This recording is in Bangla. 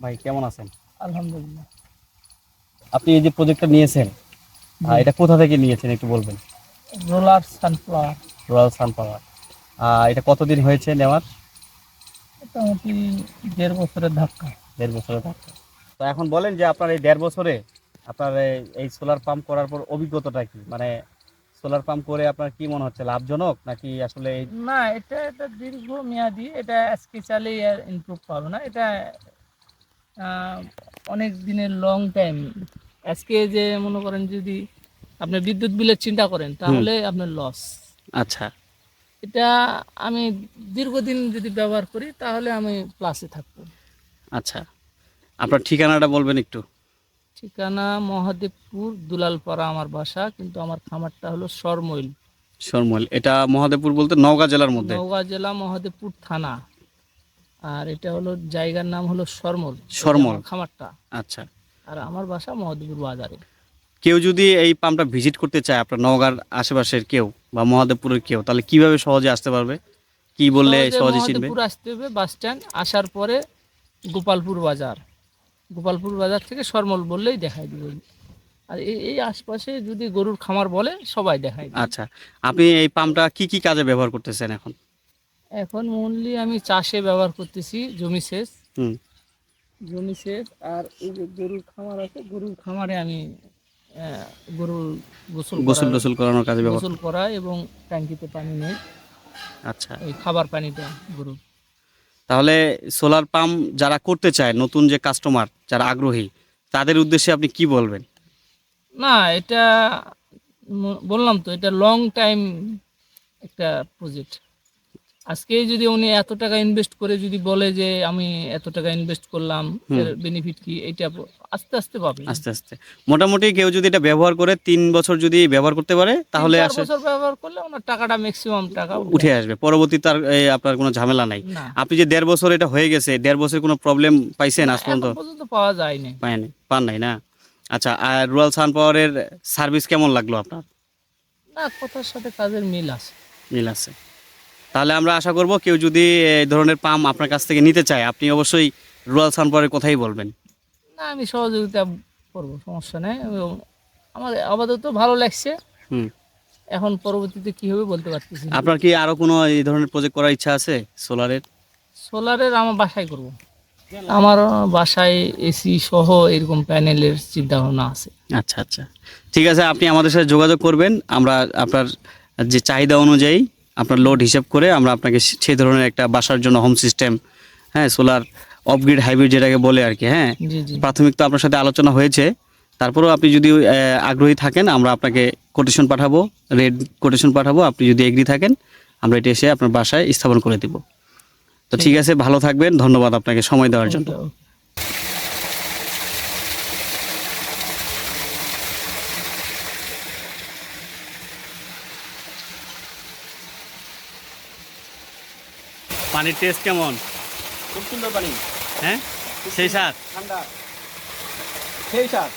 ভাই কেমন আছেন? আলহামদুলিল্লাহ। আপনি এই যে প্রজেক্টটা নিয়েছেন এটা কোথা থেকে নিয়েছেন একটু বলবেন? Roller sunflower. রয়্যাল সানপাওয়ার এটা কতদিন হয়েছে নেওয়ার? মোটামুটি দেড় বছরের ধাক্কা। দেড় বছরের ধাক্কা। তো এখন বলেন যে আপনার এই দেড় বছরে আপনার এই- সোলার পাম্প করার পর অভিজ্ঞতাটা কি? মানে সোলার পাম্প করে আপনার কি মনে হচ্ছে লাভজনক নাকি আসলে না এটা এটা দীর্ঘ মেয়াদি এটা আজকে চালেই ইমপ্রুভ পাবে না। এটা অনেক দিনের লং টাইম আজকে যে মনে করেন যদি আপনি বিদ্যুৎ বিলের চিন্তা করেন তাহলে আপনার লস আচ্ছা। এটা আমি দীর্ঘদিন যদি ব্যবহার করি তাহলে আমি প্লাসে থাকব। আচ্ছা। আপনার ঠিকানাটা বলবেন একটু। ঠিকানা মহাদেবপুর দুলালপাড়া আমার বাসা কিন্তু আমার খামারটা হলো সরমইল শর্মল এটা মহাদেবপুর বলতে নওগাঁ জেলার মধ্যে? নওগাঁ জেলা মহাদেবপুর থানা। আর এটা হলো জায়গার নাম হলো সরমল সরমল। খামারটা। আচ্ছা। আর আমার বাসা মহাদেবপুর বাজারে। কেউ যদি এই পাম্পটা ভিজিট করতে চায় আপনার নওগাঁর আশেপাশের কেউ বা মহাদেবপুরের কেউ তাহলে কীভাবে সহজে আসতে পারবে? কি বললে সহজে চিনবে? মহাদেবপুর আসতে হবে বাস স্ট্যান্ড আসার পরে গোপালপুর বাজার। গোপালপুর বাজার থেকে সরমল বললেই দেখাই দিবে। আর এই এই আশপাশে যদি গরুর খামার বলে সবাই দেখায় আচ্ছা। আপনি এই পাম্পটা কি কি কাজে ব্যবহার করতেছেন এখন? এখন মনলি আমি চাষে ব্যবহার করতেছি জমি সেচ। হুম। জমি সেচ আর এই যে গরুর খামার আছে গরুর খামারে আমি গরুর গোসল গোসল টোসল করানোর কাজে ব্যবহার গোসল করা এবং ট্যাঙ্কিতে পানি নেই। আচ্ছা। এই খাবার পানিটা গরুর তাহলে সোলার পাম্প যারা করতে চায় নতুন যে কাস্টমার যারা আগ্রহী তাদের উদ্দেশ্যে আপনি কি বলবেন? না এটা বললাম তো এটা লং টাইম একটা প্রজেক্ট আজকে যদি উনি এত টাকা ইনভেস্ট করে যদি বলে যে আমি এত টাকা ইনভেস্ট করলাম এর বেনিফিট কি? এটা আস্তে আস্তে পাবে। আস্তে আস্তে। মোটামুটি কেউ যদি এটা ব্যবহার করে তিন বছর যদি ব্যবহার করতে পারে তাহলে আসে বছর ব্যবহার করলে ওনার টাকাটা ম্যাক্সিমাম টাকা উঠে আসবে। পরবর্তী তার আপনার কোনো ঝামেলা নাই। আপনি যে দেড় বছর এটা হয়ে গেছে দেড় বছর কোনো প্রবলেম পাইছেন আজ পর্যন্ত? পর্যন্ত পাওয়া যায়নি। পায়নি পান নাই না? আচ্ছা আর রয়্যাল সান পাওয়ারের সার্ভিস কেমন লাগল আপনার? না কথার সাথে কাজের মিল আছে। মিল আছে। তাহলে আমরা আশা করব কেউ যদি এই ধরনের পাম্প আপনার কাছ থেকে নিতে চায় আপনি অবশ্যই রয়্যাল সান কথাই বলবেন। না আমি সহযোগিতা করব সমস্যা নেই। আমার আপাতত ভালো লাগছে। হুম। এখন পরবর্তীতে কি হবে বলতে পারতেছি না। আপনার কি আরও কোনো এই ধরনের প্রজেক্ট করার ইচ্ছা আছে সোলারের? সোলারের আমার বাসায় করব। আমার বাসায় এসি সহ এরকম প্যানেলের চিন্তা ভাবনা আছে। আচ্ছা আচ্ছা। ঠিক আছে আপনি আমাদের সাথে যোগাযোগ করবেন। আমরা আপনার যে চাহিদা অনুযায়ী আপনার লোড হিসাব করে আমরা আপনাকে সেই ধরনের একটা বাসার জন্য হোম সিস্টেম হ্যাঁ সোলার অফগ্রিড হাইব্রিড যেটাকে বলে আর কি হ্যাঁ। প্রাথমিক তো আপনার সাথে আলোচনা হয়েছে। তারপরেও আপনি যদি আগ্রহী থাকেন আমরা আপনাকে কোটেশন পাঠাবো রেড কোটেশন পাঠাবো আপনি যদি এগ্রি থাকেন আমরা এটা এসে আপনার বাসায় স্থাপন করে দিব। তো ঠিক আছে। ভালো থাকবেন ধন্যবাদ আপনাকে সময় দেওয়ার জন্য। পানির টেস্ট কেমন? খুব সুন্দর পানি। হ্যাঁ? সেই সাথ ঠান্ডা। সেই সাথ